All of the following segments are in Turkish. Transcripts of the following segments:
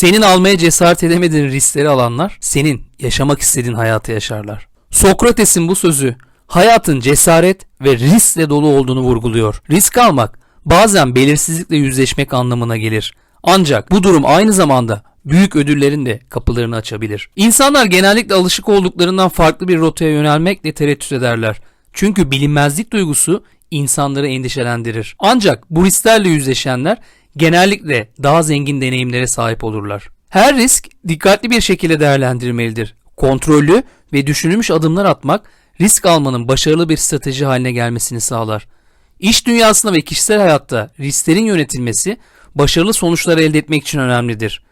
Senin almaya cesaret edemediğin riskleri alanlar senin yaşamak istediğin hayatı yaşarlar. Sokrates'in bu sözü hayatın cesaret ve riskle dolu olduğunu vurguluyor. Risk almak bazen belirsizlikle yüzleşmek anlamına gelir. Ancak bu durum aynı zamanda büyük ödüllerin de kapılarını açabilir. İnsanlar genellikle alışık olduklarından farklı bir rotaya yönelmekle tereddüt ederler. Çünkü bilinmezlik duygusu insanları endişelendirir. Ancak bu risklerle yüzleşenler genellikle daha zengin deneyimlere sahip olurlar. Her risk dikkatli bir şekilde değerlendirilmelidir. Kontrollü ve düşünülmüş adımlar atmak risk almanın başarılı bir strateji haline gelmesini sağlar. İş dünyasında ve kişisel hayatta risklerin yönetilmesi başarılı sonuçlar elde etmek için önemlidir.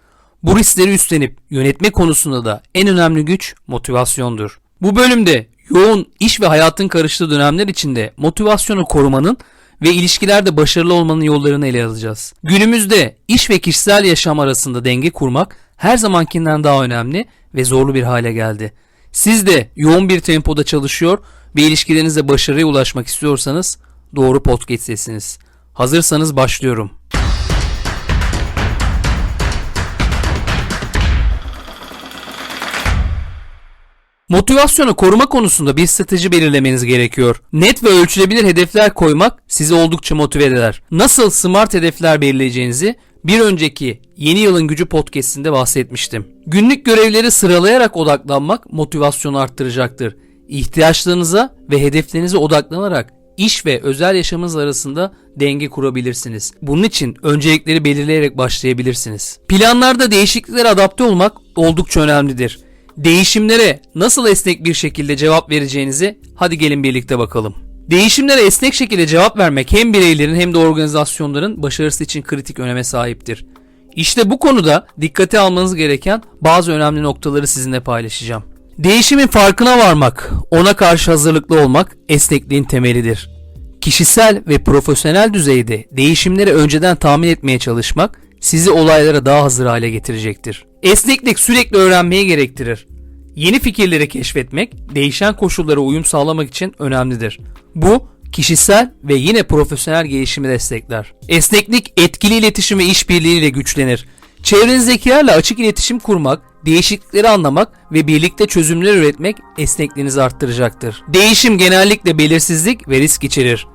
Bu riskleri üstlenip yönetme konusunda da en önemli güç motivasyondur. Bu bölümde yoğun iş ve hayatın karıştığı dönemler içinde motivasyonu korumanın ve ilişkilerde başarılı olmanın yollarını ele alacağız. Günümüzde iş ve kişisel yaşam arasında denge kurmak her zamankinden daha önemli ve zorlu bir hale geldi. Siz de yoğun bir tempoda çalışıyor ve ilişkilerinizde başarıya ulaşmak istiyorsanız doğru podcast'tesiniz. Hazırsanız başlıyorum. Motivasyonu koruma konusunda bir strateji belirlemeniz gerekiyor. Net ve ölçülebilir hedefler koymak sizi oldukça motive eder. Nasıl smart hedefler belirleyeceğinizi bir önceki Yeni Yılın Gücü podcast'inde bahsetmiştim. Günlük görevleri sıralayarak odaklanmak motivasyonu arttıracaktır. İhtiyaçlarınıza ve hedeflerinize odaklanarak iş ve özel yaşamınız arasında denge kurabilirsiniz. Bunun için öncelikleri belirleyerek başlayabilirsiniz. Planlarda değişikliklere adapte olmak oldukça önemlidir. Değişimlere nasıl esnek bir şekilde cevap vereceğinizi hadi gelin birlikte bakalım. Değişimlere esnek şekilde cevap vermek hem bireylerin hem de organizasyonların başarısı için kritik öneme sahiptir. İşte bu konuda dikkate almanız gereken bazı önemli noktaları sizinle paylaşacağım. Değişimin farkına varmak, ona karşı hazırlıklı olmak esnekliğin temelidir. Kişisel ve profesyonel düzeyde değişimleri önceden tahmin etmeye çalışmak sizi olaylara daha hazır hale getirecektir. Esneklik sürekli öğrenmeyi gerektirir. Yeni fikirleri keşfetmek, değişen koşullara uyum sağlamak için önemlidir. Bu kişisel ve yine profesyonel gelişimi destekler. Esneklik etkili iletişim ve işbirliğiyle güçlenir. Çevrenizdekilerle açık iletişim kurmak, değişiklikleri anlamak ve birlikte çözümler üretmek esnekliğinizi arttıracaktır. Değişim genellikle belirsizlik ve risk içerir.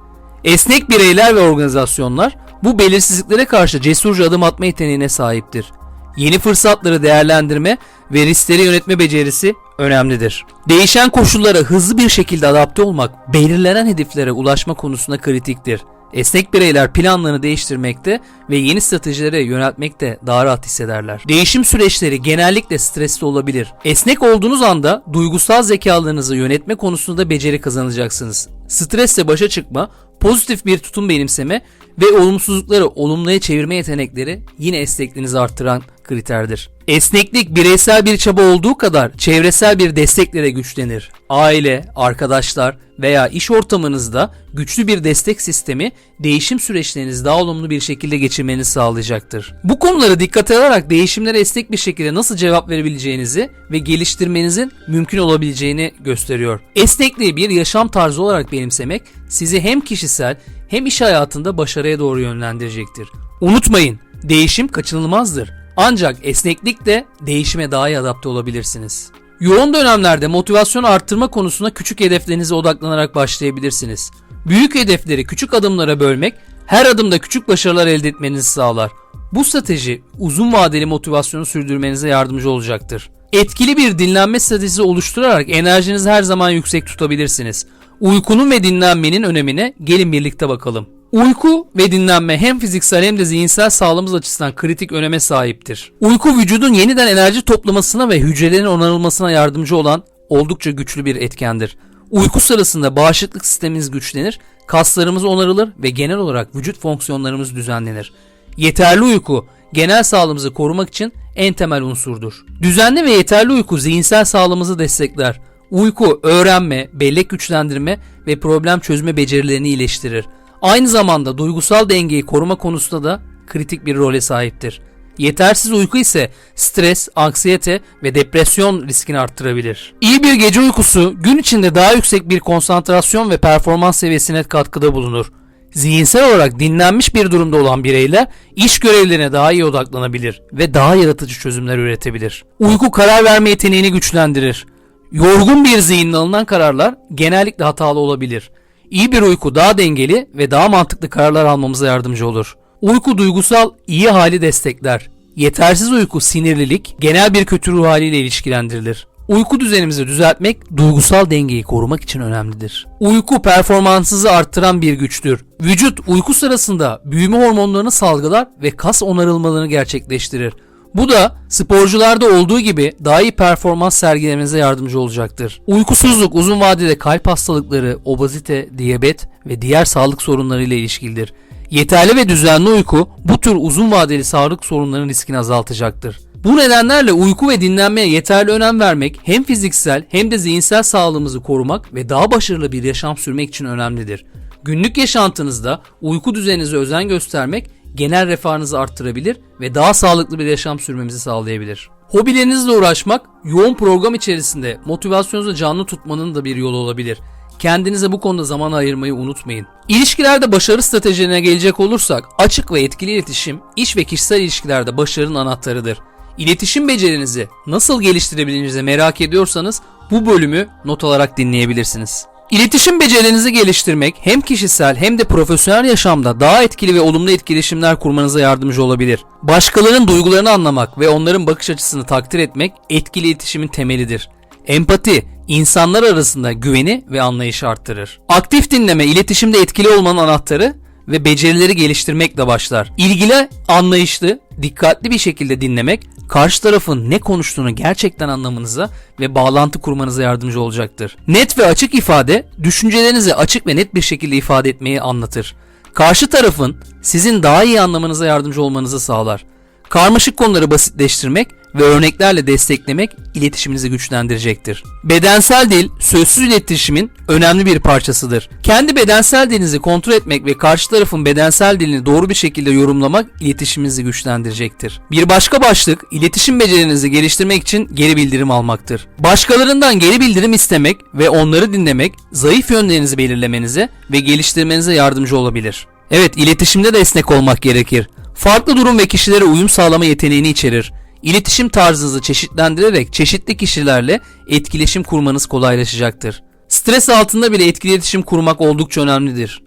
Esnek bireyler ve organizasyonlar bu belirsizliklere karşı cesurca adım atma yeteneğine sahiptir. Yeni fırsatları değerlendirme ve riskleri yönetme becerisi önemlidir. Değişen koşullara hızlı bir şekilde adapte olmak, belirlenen hedeflere ulaşma konusunda kritiktir. Esnek bireyler planlarını değiştirmekte ve yeni stratejilere yöneltmekte daha rahat hissederler. Değişim süreçleri genellikle stresli olabilir. Esnek olduğunuz anda duygusal zekalarınızı yönetme konusunda beceri kazanacaksınız. Stresle başa çıkma, pozitif bir tutum benimseme ve olumsuzlukları olumluya çevirme yetenekleri yine esnekliğinizi arttıran kriterdir. Esneklik bireysel bir çaba olduğu kadar çevresel bir destekle de güçlenir. Aile, arkadaşlar veya iş ortamınızda güçlü bir destek sistemi değişim süreçlerinizi daha olumlu bir şekilde geçirmenizi sağlayacaktır. Bu konuları dikkate alarak değişimlere esnek bir şekilde nasıl cevap verebileceğinizi ve geliştirmenizin mümkün olabileceğini gösteriyor. Esnekliği bir yaşam tarzı olarak benimsemek sizi hem kişisel hem iş hayatında başarıya doğru yönlendirecektir. Unutmayın, değişim kaçınılmazdır. Ancak esneklikle değişime daha iyi adapte olabilirsiniz. Yoğun dönemlerde motivasyonu arttırma konusunda küçük hedeflerinize odaklanarak başlayabilirsiniz. Büyük hedefleri küçük adımlara bölmek her adımda küçük başarılar elde etmenizi sağlar. Bu strateji uzun vadeli motivasyonu sürdürmenize yardımcı olacaktır. Etkili bir dinlenme stratejisi oluşturarak enerjinizi her zaman yüksek tutabilirsiniz. Uykunun ve dinlenmenin önemine gelin birlikte bakalım. Uyku ve dinlenme hem fiziksel hem de zihinsel sağlığımız açısından kritik öneme sahiptir. Uyku vücudun yeniden enerji toplamasına ve hücrelerin onarılmasına yardımcı olan oldukça güçlü bir etkendir. Uyku sırasında bağışıklık sistemimiz güçlenir, kaslarımız onarılır ve genel olarak vücut fonksiyonlarımız düzenlenir. Yeterli uyku genel sağlığımızı korumak için en temel unsurdur. Düzenli ve yeterli uyku zihinsel sağlığımızı destekler. Uyku öğrenme, bellek güçlendirme ve problem çözme becerilerini iyileştirir. Aynı zamanda duygusal dengeyi koruma konusunda da kritik bir role sahiptir. Yetersiz uyku ise stres, anksiyete ve depresyon riskini arttırabilir. İyi bir gece uykusu gün içinde daha yüksek bir konsantrasyon ve performans seviyesine katkıda bulunur. Zihinsel olarak dinlenmiş bir durumda olan bireyler iş görevlerine daha iyi odaklanabilir ve daha yaratıcı çözümler üretebilir. Uyku karar verme yeteneğini güçlendirir. Yorgun bir zihinle alınan kararlar genellikle hatalı olabilir. İyi bir uyku daha dengeli ve daha mantıklı kararlar almamıza yardımcı olur. Uyku duygusal iyi hali destekler. Yetersiz uyku sinirlilik, genel bir kötü ruh haliyle ilişkilendirilir. Uyku düzenimizi düzeltmek duygusal dengeyi korumak için önemlidir. Uyku performansınızı arttıran bir güçtür. Vücut uyku sırasında büyüme hormonlarını salgılar ve kas onarılmalarını gerçekleştirir. Bu da sporcularda olduğu gibi daha iyi performans sergilemenize yardımcı olacaktır. Uykusuzluk uzun vadede kalp hastalıkları, obezite, diyabet ve diğer sağlık sorunları ile ilişkilidir. Yeterli ve düzenli uyku bu tür uzun vadeli sağlık sorunlarının riskini azaltacaktır. Bu nedenlerle uyku ve dinlenmeye yeterli önem vermek hem fiziksel hem de zihinsel sağlığımızı korumak ve daha başarılı bir yaşam sürmek için önemlidir. Günlük yaşantınızda uyku düzeninize özen göstermek genel refahınızı arttırabilir ve daha sağlıklı bir yaşam sürmemizi sağlayabilir. Hobilerinizle uğraşmak yoğun program içerisinde motivasyonunuzu canlı tutmanın da bir yolu olabilir. Kendinize bu konuda zaman ayırmayı unutmayın. İlişkilerde başarı stratejilerine gelecek olursak açık ve etkili iletişim iş ve kişisel ilişkilerde başarının anahtarıdır. İletişim becerinizi nasıl geliştirebileceğinizi merak ediyorsanız bu bölümü not alarak dinleyebilirsiniz. İletişim becerilerinizi geliştirmek hem kişisel hem de profesyonel yaşamda daha etkili ve olumlu etkileşimler kurmanıza yardımcı olabilir. Başkalarının duygularını anlamak ve onların bakış açısını takdir etmek etkili iletişimin temelidir. Empati, insanlar arasında güveni ve anlayışı arttırır. Aktif dinleme iletişimde etkili olmanın anahtarı ve becerileri geliştirmekle başlar. İlgili, anlayışlı, dikkatli bir şekilde dinlemek karşı tarafın ne konuştuğunu gerçekten anlamanıza ve bağlantı kurmanıza yardımcı olacaktır. Net ve açık ifade, düşüncelerinizi açık ve net bir şekilde ifade etmeyi anlatır. Karşı tarafın sizin daha iyi anlamanıza yardımcı olmanızı sağlar. Karmaşık konuları basitleştirmek ve örneklerle desteklemek iletişiminizi güçlendirecektir. Bedensel dil, sözsüz iletişimin önemli bir parçasıdır. Kendi bedensel dilinizi kontrol etmek ve karşı tarafın bedensel dilini doğru bir şekilde yorumlamak iletişiminizi güçlendirecektir. Bir başka başlık, iletişim becerinizi geliştirmek için geri bildirim almaktır. Başkalarından geri bildirim istemek ve onları dinlemek, zayıf yönlerinizi belirlemenize ve geliştirmenize yardımcı olabilir. Evet, iletişimde de esnek olmak gerekir. Farklı durum ve kişilere uyum sağlama yeteneğini içerir. İletişim tarzınızı çeşitlendirerek çeşitli kişilerle etkileşim kurmanız kolaylaşacaktır. Stres altında bile etkili iletişim kurmak oldukça önemlidir.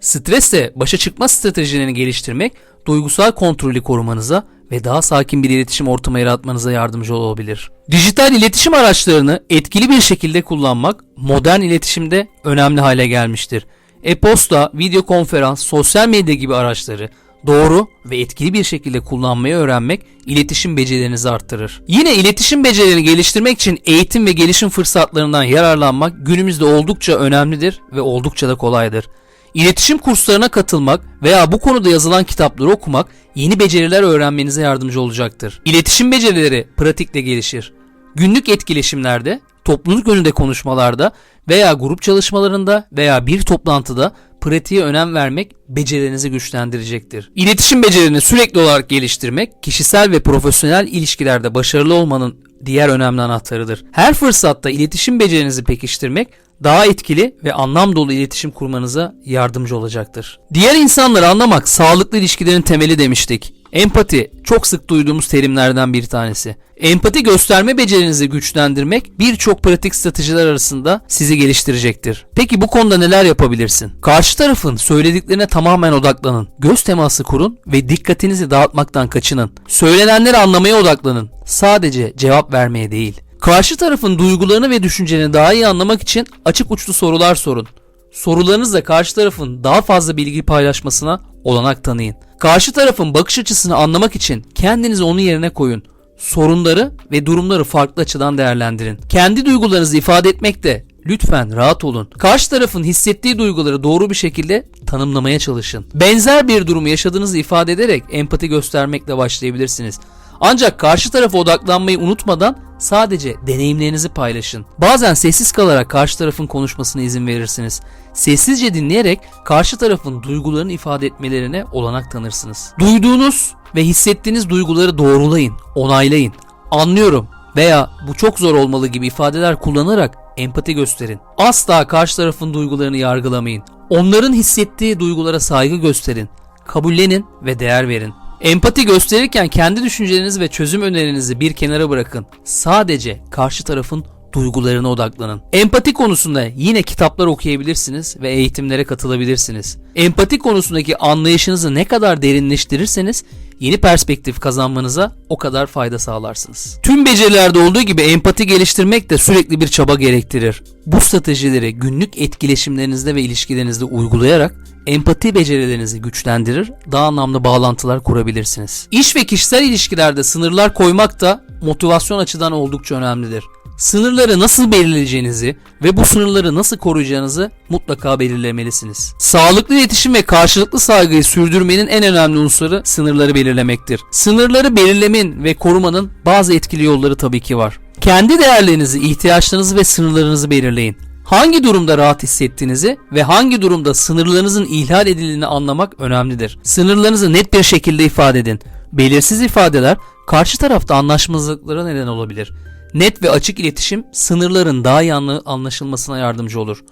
Stresle başa çıkma stratejilerini geliştirmek duygusal kontrolü korumanıza ve daha sakin bir iletişim ortamı yaratmanıza yardımcı olabilir. Dijital iletişim araçlarını etkili bir şekilde kullanmak modern iletişimde önemli hale gelmiştir. E-posta, video konferans, sosyal medya gibi araçları doğru ve etkili bir şekilde kullanmayı öğrenmek iletişim becerilerinizi arttırır. Yine iletişim becerilerini geliştirmek için eğitim ve gelişim fırsatlarından yararlanmak günümüzde oldukça önemlidir ve oldukça da kolaydır. İletişim kurslarına katılmak veya bu konuda yazılan kitapları okumak yeni beceriler öğrenmenize yardımcı olacaktır. İletişim becerileri pratikle gelişir. Günlük etkileşimlerde, topluluk önünde konuşmalarda veya grup çalışmalarında veya bir toplantıda pratiğe önem vermek becerilerinizi güçlendirecektir. İletişim becerilerini sürekli olarak geliştirmek, kişisel ve profesyonel ilişkilerde başarılı olmanın diğer önemli anahtarıdır. Her fırsatta iletişim becerinizi pekiştirmek, daha etkili ve anlam dolu iletişim kurmanıza yardımcı olacaktır. Diğer insanları anlamak sağlıklı ilişkilerin temeli demiştik. Empati çok sık duyduğumuz terimlerden bir tanesi. Empati gösterme becerinizi güçlendirmek birçok pratik stratejiler arasında sizi geliştirecektir. Peki bu konuda neler yapabilirsin? Karşı tarafın söylediklerine tamamen odaklanın. Göz teması kurun ve dikkatinizi dağıtmaktan kaçının. Söylenenleri anlamaya odaklanın. Sadece cevap vermeye değil. Karşı tarafın duygularını ve düşüncelerini daha iyi anlamak için açık uçlu sorular sorun. Sorularınızla karşı tarafın daha fazla bilgi paylaşmasına olanak tanıyın. Karşı tarafın bakış açısını anlamak için kendinizi onun yerine koyun. Sorunları ve durumları farklı açıdan değerlendirin. Kendi duygularınızı ifade etmekte lütfen rahat olun. Karşı tarafın hissettiği duyguları doğru bir şekilde tanımlamaya çalışın. Benzer bir durumu yaşadığınızı ifade ederek empati göstermekle başlayabilirsiniz. Ancak karşı tarafa odaklanmayı unutmadan sadece deneyimlerinizi paylaşın. Bazen sessiz kalarak karşı tarafın konuşmasına izin verirsiniz. Sessizce dinleyerek karşı tarafın duygularını ifade etmelerine olanak tanırsınız. Duyduğunuz ve hissettiğiniz duyguları doğrulayın, onaylayın. Anlıyorum veya bu çok zor olmalı gibi ifadeler kullanarak empati gösterin. Asla karşı tarafın duygularını yargılamayın. Onların hissettiği duygulara saygı gösterin, kabullenin ve değer verin. Empati gösterirken kendi düşüncelerinizi ve çözüm önerinizi bir kenara bırakın. Sadece karşı tarafın duygularına odaklanın. Empati konusunda yine kitaplar okuyabilirsiniz ve eğitimlere katılabilirsiniz. Empati konusundaki anlayışınızı ne kadar derinleştirirseniz yeni perspektif kazanmanıza o kadar fayda sağlarsınız. Tüm becerilerde olduğu gibi empati geliştirmek de sürekli bir çaba gerektirir. Bu stratejileri günlük etkileşimlerinizde ve ilişkilerinizde uygulayarak empati becerilerinizi güçlendirir, daha anlamlı bağlantılar kurabilirsiniz. İş ve kişisel ilişkilerde sınırlar koymak da motivasyon açıdan oldukça önemlidir. Sınırları nasıl belirleyeceğinizi ve bu sınırları nasıl koruyacağınızı mutlaka belirlemelisiniz. Sağlıklı iletişim ve karşılıklı saygıyı sürdürmenin en önemli unsuru sınırları belirlemektir. Sınırları belirlemenin ve korumanın bazı etkili yolları tabii ki var. Kendi değerlerinizi, ihtiyaçlarınızı ve sınırlarınızı belirleyin. Hangi durumda rahat hissettiğinizi ve hangi durumda sınırlarınızın ihlal edildiğini anlamak önemlidir. Sınırlarınızı net bir şekilde ifade edin. Belirsiz ifadeler karşı tarafta anlaşmazlıklara neden olabilir. Net ve açık iletişim sınırların daha iyi anlaşılmasına yardımcı olur.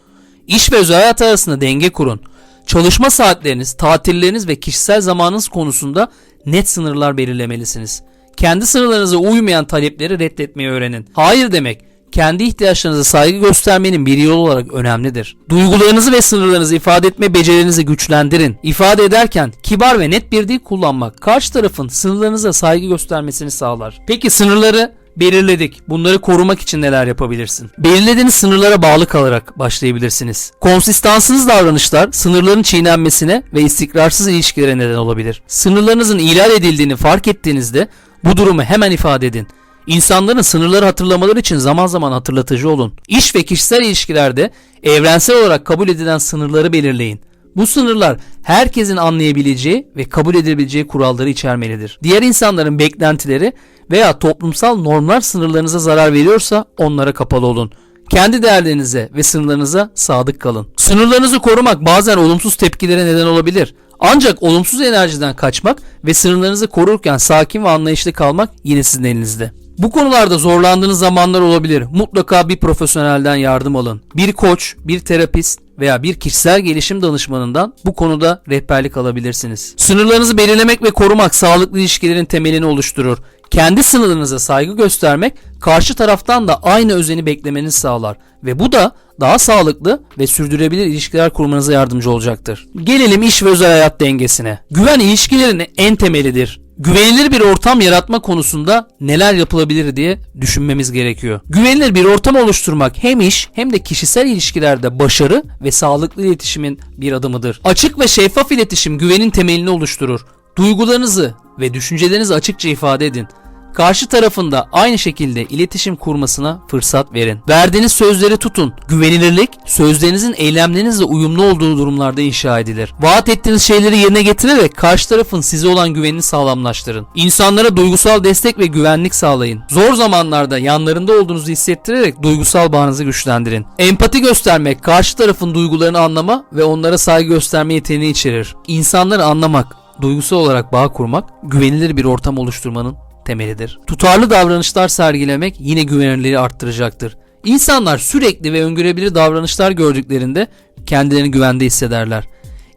İş ve özel hayat arasında denge kurun. Çalışma saatleriniz, tatilleriniz ve kişisel zamanınız konusunda net sınırlar belirlemelisiniz. Kendi sınırlarınıza uymayan talepleri reddetmeyi öğrenin. Hayır demek, kendi ihtiyaçlarınıza saygı göstermenin bir yol olarak önemlidir. Duygularınızı ve sınırlarınızı ifade etme becerilerinizi güçlendirin. İfade ederken kibar ve net bir dil kullanmak karşı tarafın sınırlarınıza saygı göstermesini sağlar. Peki sınırları belirledik. Bunları korumak için neler yapabilirsin? Belirlediğiniz sınırlara bağlı kalarak başlayabilirsiniz. Konsistansınız davranışlar sınırların çiğnenmesine ve istikrarsız ilişkilere neden olabilir. Sınırlarınızın ihlal edildiğini fark ettiğinizde bu durumu hemen ifade edin. İnsanların sınırları hatırlamaları için zaman zaman hatırlatıcı olun. İş ve kişisel ilişkilerde evrensel olarak kabul edilen sınırları belirleyin. Bu sınırlar herkesin anlayabileceği ve kabul edebileceği kuralları içermelidir. Diğer insanların beklentileri veya toplumsal normlar sınırlarınıza zarar veriyorsa onlara kapalı olun. Kendi değerlerinize ve sınırlarınıza sadık kalın. Sınırlarınızı korumak bazen olumsuz tepkilere neden olabilir. Ancak olumsuz enerjiden kaçmak ve sınırlarınızı korurken sakin ve anlayışlı kalmak yine sizin elinizde. Bu konularda zorlandığınız zamanlar olabilir. Mutlaka bir profesyonelden yardım alın. Bir koç, bir terapist veya bir kişisel gelişim danışmanından bu konuda rehberlik alabilirsiniz. Sınırlarınızı belirlemek ve korumak sağlıklı ilişkilerin temelini oluşturur. Kendi sınırlarınıza saygı göstermek karşı taraftan da aynı özeni beklemenizi sağlar ve bu da daha sağlıklı ve sürdürebilir ilişkiler kurmanıza yardımcı olacaktır. Gelelim iş ve özel hayat dengesine. Güven ilişkilerin en temelidir güvenilir bir ortam yaratma konusunda neler yapılabilir diye düşünmemiz gerekiyor. Güvenilir bir ortam oluşturmak hem iş hem de kişisel ilişkilerde başarı ve sağlıklı iletişimin bir adımıdır. Açık ve şeffaf iletişim güvenin temelini oluşturur. Duygularınızı ve düşüncelerinizi açıkça ifade edin karşı tarafında aynı şekilde iletişim kurmasına fırsat verin. Verdiğiniz sözleri tutun. Güvenilirlik sözlerinizin eylemlerinizle uyumlu olduğu durumlarda inşa edilir. Vaat ettiğiniz şeyleri yerine getirerek karşı tarafın size olan güvenini sağlamlaştırın. İnsanlara duygusal destek ve güvenlik sağlayın. Zor zamanlarda yanlarında olduğunuzu hissettirerek duygusal bağınızı güçlendirin. Empati göstermek karşı tarafın duygularını anlama ve onlara saygı gösterme yeteneğini içerir. İnsanları anlamak, duygusal olarak bağ kurmak, güvenilir bir ortam oluşturmanın temelidir. Tutarlı davranışlar sergilemek yine güvenilirliği arttıracaktır. İnsanlar sürekli ve öngörebilir davranışlar gördüklerinde kendilerini güvende hissederler.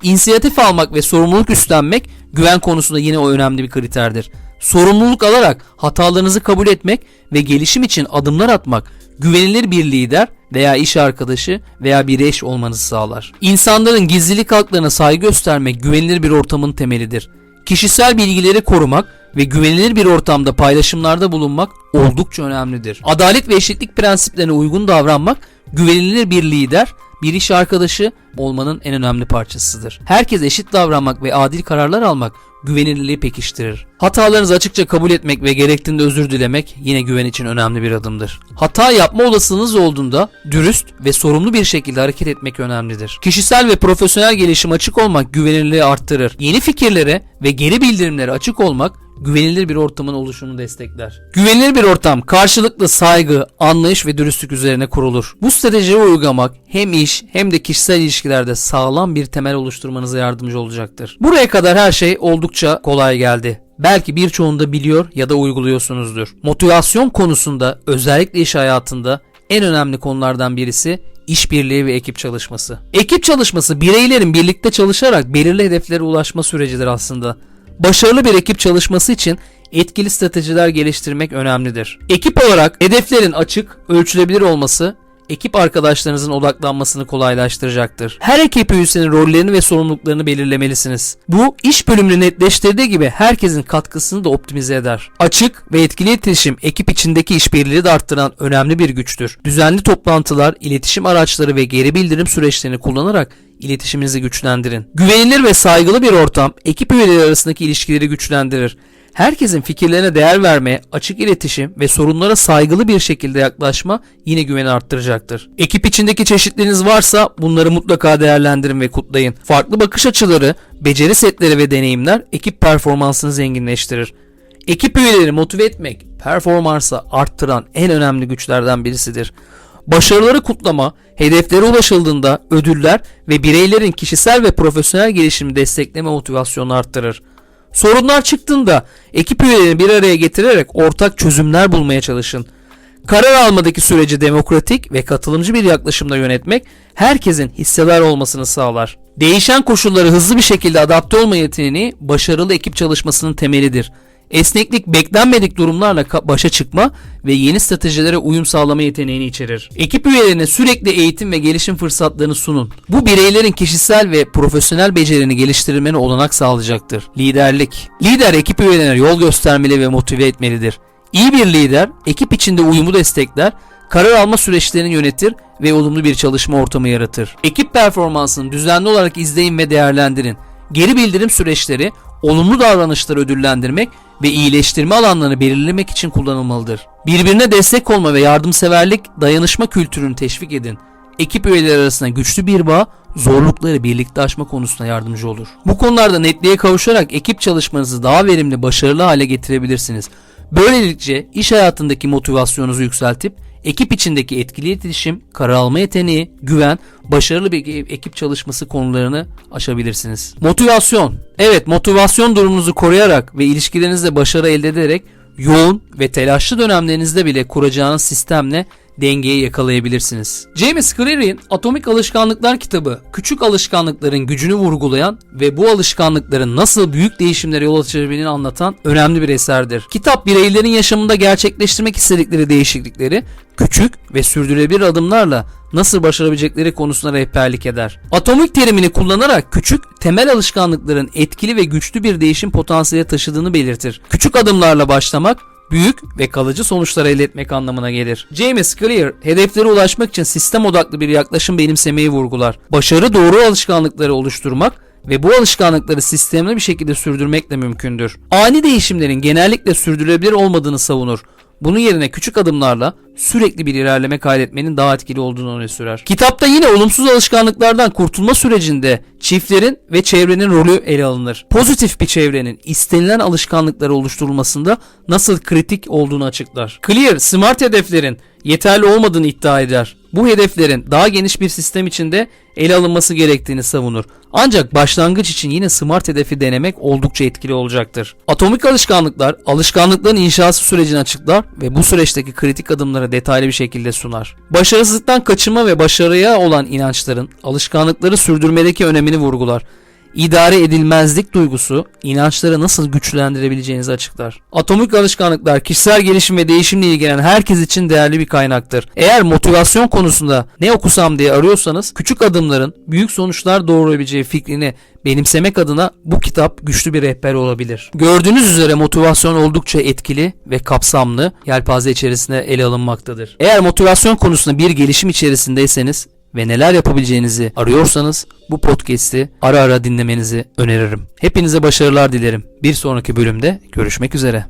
İnisiyatif almak ve sorumluluk üstlenmek güven konusunda yine o önemli bir kriterdir. Sorumluluk alarak hatalarınızı kabul etmek ve gelişim için adımlar atmak güvenilir bir lider veya iş arkadaşı veya bir eş olmanızı sağlar. İnsanların gizlilik haklarına saygı göstermek güvenilir bir ortamın temelidir. Kişisel bilgileri korumak ve güvenilir bir ortamda paylaşımlarda bulunmak oldukça önemlidir. Adalet ve eşitlik prensiplerine uygun davranmak güvenilir bir lider, bir iş arkadaşı olmanın en önemli parçasıdır. Herkes eşit davranmak ve adil kararlar almak güvenilirliği pekiştirir. Hatalarınızı açıkça kabul etmek ve gerektiğinde özür dilemek yine güven için önemli bir adımdır. Hata yapma olasılığınız olduğunda dürüst ve sorumlu bir şekilde hareket etmek önemlidir. Kişisel ve profesyonel gelişim açık olmak güvenilirliği arttırır. Yeni fikirlere ve geri bildirimlere açık olmak güvenilir bir ortamın oluşumunu destekler. Güvenilir bir ortam karşılıklı saygı, anlayış ve dürüstlük üzerine kurulur. Bu stratejiyi uygulamak hem iş hem de kişisel ilişkilerde sağlam bir temel oluşturmanıza yardımcı olacaktır. Buraya kadar her şey oldukça kolay geldi. Belki birçoğunu da biliyor ya da uyguluyorsunuzdur. Motivasyon konusunda özellikle iş hayatında en önemli konulardan birisi işbirliği ve ekip çalışması. Ekip çalışması bireylerin birlikte çalışarak belirli hedeflere ulaşma sürecidir aslında. Başarılı bir ekip çalışması için etkili stratejiler geliştirmek önemlidir. Ekip olarak hedeflerin açık, ölçülebilir olması ekip arkadaşlarınızın odaklanmasını kolaylaştıracaktır. Her ekip üyesinin rollerini ve sorumluluklarını belirlemelisiniz. Bu iş bölümünü netleştirdiği gibi herkesin katkısını da optimize eder. Açık ve etkili iletişim ekip içindeki işbirliği de arttıran önemli bir güçtür. Düzenli toplantılar, iletişim araçları ve geri bildirim süreçlerini kullanarak iletişiminizi güçlendirin. Güvenilir ve saygılı bir ortam ekip üyeleri arasındaki ilişkileri güçlendirir. Herkesin fikirlerine değer verme, açık iletişim ve sorunlara saygılı bir şekilde yaklaşma yine güveni arttıracaktır. Ekip içindeki çeşitleriniz varsa bunları mutlaka değerlendirin ve kutlayın. Farklı bakış açıları, beceri setleri ve deneyimler ekip performansını zenginleştirir. Ekip üyeleri motive etmek, performansı arttıran en önemli güçlerden birisidir. Başarıları kutlama, hedeflere ulaşıldığında ödüller ve bireylerin kişisel ve profesyonel gelişimi destekleme motivasyonu arttırır. Sorunlar çıktığında ekip üyelerini bir araya getirerek ortak çözümler bulmaya çalışın. Karar almadaki süreci demokratik ve katılımcı bir yaklaşımla yönetmek herkesin hissedar olmasını sağlar. Değişen koşullara hızlı bir şekilde adapte olma yeteneği başarılı ekip çalışmasının temelidir. Esneklik beklenmedik durumlarla başa çıkma ve yeni stratejilere uyum sağlama yeteneğini içerir. Ekip üyelerine sürekli eğitim ve gelişim fırsatlarını sunun. Bu bireylerin kişisel ve profesyonel becerilerini geliştirmene olanak sağlayacaktır. Liderlik. Lider ekip üyelerine yol göstermeli ve motive etmelidir. İyi bir lider ekip içinde uyumu destekler, karar alma süreçlerini yönetir ve olumlu bir çalışma ortamı yaratır. Ekip performansını düzenli olarak izleyin ve değerlendirin. Geri bildirim süreçleri olumlu davranışları ödüllendirmek ve iyileştirme alanlarını belirlemek için kullanılmalıdır. Birbirine destek olma ve yardımseverlik, dayanışma kültürünü teşvik edin. Ekip üyeleri arasında güçlü bir bağ, zorlukları birlikte aşma konusunda yardımcı olur. Bu konularda netliğe kavuşarak ekip çalışmanızı daha verimli, başarılı hale getirebilirsiniz. Böylelikle iş hayatındaki motivasyonunuzu yükseltip ekip içindeki etkili iletişim, karar alma yeteneği, güven, başarılı bir ekip çalışması konularını aşabilirsiniz. Motivasyon. Evet, motivasyon durumunuzu koruyarak ve ilişkilerinizde başarı elde ederek yoğun ve telaşlı dönemlerinizde bile kuracağınız sistemle dengeyi yakalayabilirsiniz. James Clear'in Atomik Alışkanlıklar kitabı küçük alışkanlıkların gücünü vurgulayan ve bu alışkanlıkların nasıl büyük değişimlere yol açabileceğini anlatan önemli bir eserdir. Kitap bireylerin yaşamında gerçekleştirmek istedikleri değişiklikleri küçük ve sürdürülebilir adımlarla nasıl başarabilecekleri konusuna rehberlik eder. Atomik terimini kullanarak küçük, temel alışkanlıkların etkili ve güçlü bir değişim potansiyeli taşıdığını belirtir. Küçük adımlarla başlamak büyük ve kalıcı sonuçlar elde etmek anlamına gelir. James Clear, hedeflere ulaşmak için sistem odaklı bir yaklaşım benimsemeyi vurgular. Başarı doğru alışkanlıkları oluşturmak ve bu alışkanlıkları sistemli bir şekilde sürdürmekle mümkündür. Ani değişimlerin genellikle sürdürülebilir olmadığını savunur. Bunun yerine küçük adımlarla sürekli bir ilerleme kaydetmenin daha etkili olduğunu öne sürer. Kitapta yine olumsuz alışkanlıklardan kurtulma sürecinde çiftlerin ve çevrenin rolü ele alınır. Pozitif bir çevrenin istenilen alışkanlıkları oluşturulmasında nasıl kritik olduğunu açıklar. Clear, smart hedeflerin yeterli olmadığını iddia eder. Bu hedeflerin daha geniş bir sistem içinde ele alınması gerektiğini savunur. Ancak başlangıç için yine smart hedefi denemek oldukça etkili olacaktır. Atomik alışkanlıklar, alışkanlıkların inşası sürecini açıklar ve bu süreçteki kritik adımları detaylı bir şekilde sunar. Başarısızlıktan kaçınma ve başarıya olan inançların alışkanlıkları sürdürmedeki önemini vurgular idare edilmezlik duygusu inançları nasıl güçlendirebileceğinizi açıklar. Atomik alışkanlıklar kişisel gelişim ve değişimle ilgilenen herkes için değerli bir kaynaktır. Eğer motivasyon konusunda ne okusam diye arıyorsanız küçük adımların büyük sonuçlar doğurabileceği fikrini benimsemek adına bu kitap güçlü bir rehber olabilir. Gördüğünüz üzere motivasyon oldukça etkili ve kapsamlı yelpaze içerisinde ele alınmaktadır. Eğer motivasyon konusunda bir gelişim içerisindeyseniz ve neler yapabileceğinizi arıyorsanız bu podcast'i ara ara dinlemenizi öneririm. Hepinize başarılar dilerim. Bir sonraki bölümde görüşmek üzere.